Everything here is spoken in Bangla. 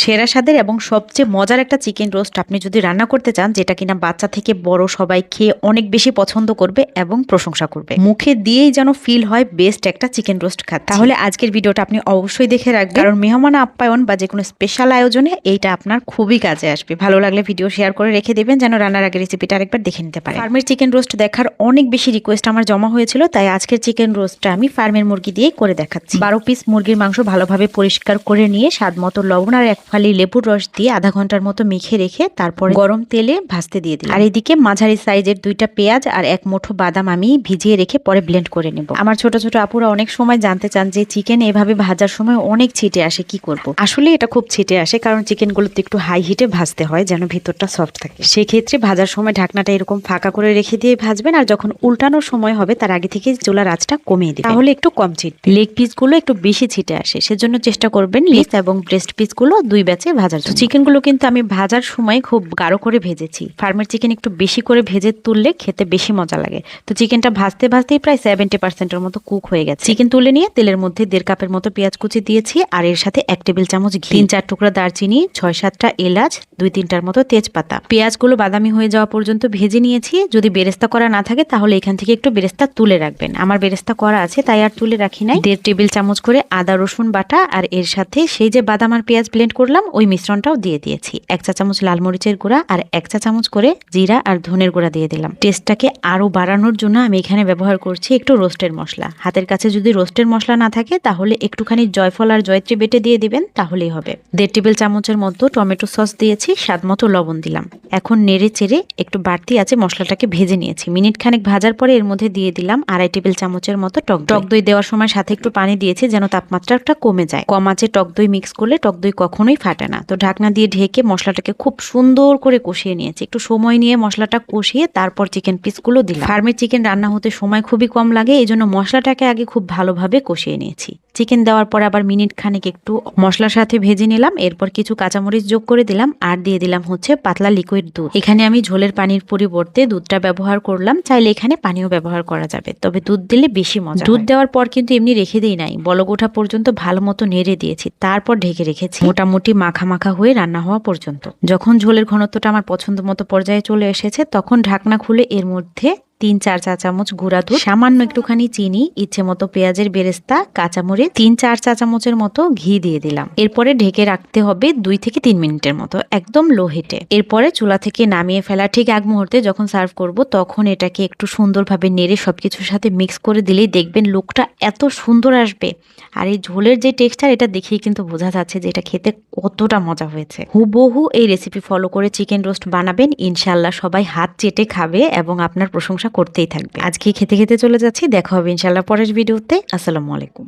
সেরা স্বাদের এবং সবচেয়ে মজার একটা চিকেন রোস্ট আপনি যদি রান্না করতে চান, যেটা কিনা বাচ্চা থেকে বড় সবাই খেয়ে অনেক বেশি পছন্দ করবে এবং প্রশংসা করবে। মুখে দিয়েই যেন ফিল হয় বেস্ট একটা চিকেন রোস্ট খাচ্ছে। তাহলে আজকের ভিডিওটা আপনি অবশ্যই দেখে রাখবেন। কারণ মেহমান আপ্যায়ন বা যে কোনো স্পেশাল আয়োজনে এইটা আপনার খুবই কাজে আসবে। ভালো লাগলে ভিডিও শেয়ার করে রেখে দেবেন, যেন রান্নার আগে রেসিপিটা আরেকবার দেখে নিতে পারে ফার্মের চিকেন রোস্ট দেখার অনেক বেশি রিকোয়েস্ট আমার জমা হয়েছিল, তাই আজকের চিকেন রোস্টটা আমি ফার্মের মুরগি দিয়েই করে দেখাচ্ছি। বারো পিস মুরগির মাংস ভালোভাবে পরিষ্কার করে নিয়ে স্বাদ মতো লবণ আর এক ফালি লেবুর রস দিয়ে আধা ঘণ্টার মতো মেখে রেখে তারপরে গরম তেলে ভাজতে দিয়ে দিই আর এদিকে মাঝারি সাইজের দুইটা পেঁয়াজ আর এক মুঠো বাদাম আমি ভিজিয়ে রেখে পরে ব্লেন্ড করে নেব। আমার ছোট ছোট আপুরা অনেক সময় জানতে চান যে চিকেন এভাবে ভাজার সময় অনেক ছিটে আসে, কি করব? আসলে এটা খুব ছিটে আসে কারণ চিকেনগুলোতে একটু হাই হিটে ভাজতে হয় যেন ভিতরটা সফট থাকে। সেক্ষেত্রে ভাজার সময় ঢাকনাটা এরকম ফাঁকা করে রেখে দিয়ে ভাজবেন আর যখন উল্টানোর সময় হবে তার আগে থেকে চুলার আঁচটা কমিয়ে দিবেন। তাহলে একটু কম ছিট লেগ পিসগুলো একটু বেশি ছিটে আসে, সেজন্য চেষ্টা করবেন লিস এবং ব্রেস্ট পিসগুলো দুই ব্যাচে ভাজার জন্য। চিকেনগুলো কিন্তু আমি ভাজার সময় খুব গাঢ় করে ভেজেছি। ফার্মের চিকেন একটু বেশি করে ভেজে তুললে খেতে বেশি মজা লাগে। তো চিকেনটা ভাজতে ভাজতেই প্রায় সেভেন্টি পার্সেন্টের মতো কুক হয়ে গেছে। চিকেন তুলে নিয়ে তেলের মধ্যে দেড় কাপের মতো পেঁয়াজ কুচি দিয়েছি আর এর সাথে এক টেবিল চামচ ঘি। তিন চার টুকরা দারচিনি ছয় সাতটা এলাচ দুই তিনটার মতো তেজপাতা। পেঁয়াজগুলো বাদামি হয়ে যাওয়া পর্যন্ত ভেজে নিয়েছি। যদি বেরেস্তা করা না থাকে তাহলে এখান থেকে একটু বেরেস্তা তুলে রাখবেন। আমার বেরেস্তা করা আছে তাই আর তুলে রাখি নাই। দেড় টেবিল চামচ করে আদা রসুন বাটা আর এর সাথে সেই যে বাদাম আর পেঁয়াজ ব্লেন্ড করলাম, ওই মিশ্রণটাও দিয়ে দিয়েছি। এক চা চামচ লাল মরিচের গুঁড়া আর এক চা চামচ করে জিরা আর ধনের গুঁড়া দিয়ে দিলাম। টেস্টটাকে আরও বাড়ানোর জন্য আমি এখানে ব্যবহার করছি একটু রোস্টের মশলা। হাতের কাছে যদি রোস্টের মশলা না থাকে, তাহলে একটুখানি জয়ফল আর জয়ত্রী বেটে দিয়ে দিবেন, তাহলেই হবে। দেড় টেবিল চামচের মতো টমেটো সস দিয়েছি, স্বাদ মতো লবণ দিলাম। এখন নেড়ে চেড়ে একটু বাড়তি আছে মশলাটাকে ভেজে নিয়েছি। মিনিট খানেক ভাজার পরে এর মধ্যে দিয়ে দিলাম আড়াই টেবিল চামচের মতো টক টক দই দেওয়ার সময় সাথে একটু পানি দিয়েছি যেন তাপমাত্রাটা কমে যায়। কম আছে টক দই মিক্স করলে টক দই কখনোই ফাটে না। তো ঢাকনা দিয়ে ঢেকে মশলাটাকে খুব সুন্দর করে কষিয়ে নিয়েছি। একটু সময় নিয়ে মশলাটা কষিয়ে তারপর চিকেন পিসগুলো দিলাম। ফার্মের চিকেন রান্না হতে সময় খুবই কম লাগে এই জন্য মশলাটাকে আগে খুব ভালোভাবে কষিয়ে নিয়েছি। চিকেন দেওয়ার পর আবার মিনিট খানেক একটু মশলার সাথে ভেজে নিলাম, এরপর কিছু কাঁচামরিচ যোগ করে দিলাম, আর দিয়ে দিলাম হচ্ছে পাতলা লিকুইড দুধ। এখানে আমি ঝোলের পানির পরিবর্তে দুধটা ব্যবহার করলাম, চাইলে এখানে পানিও ব্যবহার করা যাবে, তবে দুধ দিলে বেশি মজা দুধ দেওয়ার পর কিন্তু এমনি রেখে দিই নাই, বলক ওঠা পর্যন্ত ভালো মতো নেড়ে দিয়েছি, তারপর ঢেকে রেখেছি। মোটামুটি মাখা মাখা হয়ে রান্না হওয়া পর্যন্ত। যখন ঝোলের ঘনত্বটা আমার পছন্দ মতো পর্যায়ে চলে এসেছে, তখন ঢাকনা খুলে এর মধ্যে তিন, চার চা চামচ গুঁড়া দুধ, সামান্য একটুখানি চিনি, ইচ্ছে মতো পেঁয়াজের বেরেস্তা, কাঁচামরিচ, তিন, চার চা চামচের মতো ঘি দিয়ে দিলাম। এরপরে ঢেকে রাখতে হবে দুই থেকে তিন মিনিটের মতো, একদম লো হিটে। এরপরে চুলা থেকে নামিয়ে ফেলা ঠিক এক মুহূর্তে যখন সার্ভ করব, তখন এটাকে একটু সুন্দরভাবে নেড়ে সবকিছুর সাথে মিক্স করে দিলেই দেখবেন লুকটা এত সুন্দর আসবে। আর এই ঝোলের যে টেক্সচার, এটা দেখেই কিন্তু বোঝা যাচ্ছে যে এটা খেতে কতটা মজা হয়েছে। হুবহু এই রেসিপি ফলো করে চিকেন রোস্ট বানাবেন ইনশাল্লাহ সবাই হাত চেটে খাবে এবং আপনার প্রশংসা করতেই থাকবে আজকে খেতে খেতে চলে যাচ্ছি। দেখা হবে ইনশাল্লাহ পরের ভিডিওতে। আসসালামু আলাইকুম।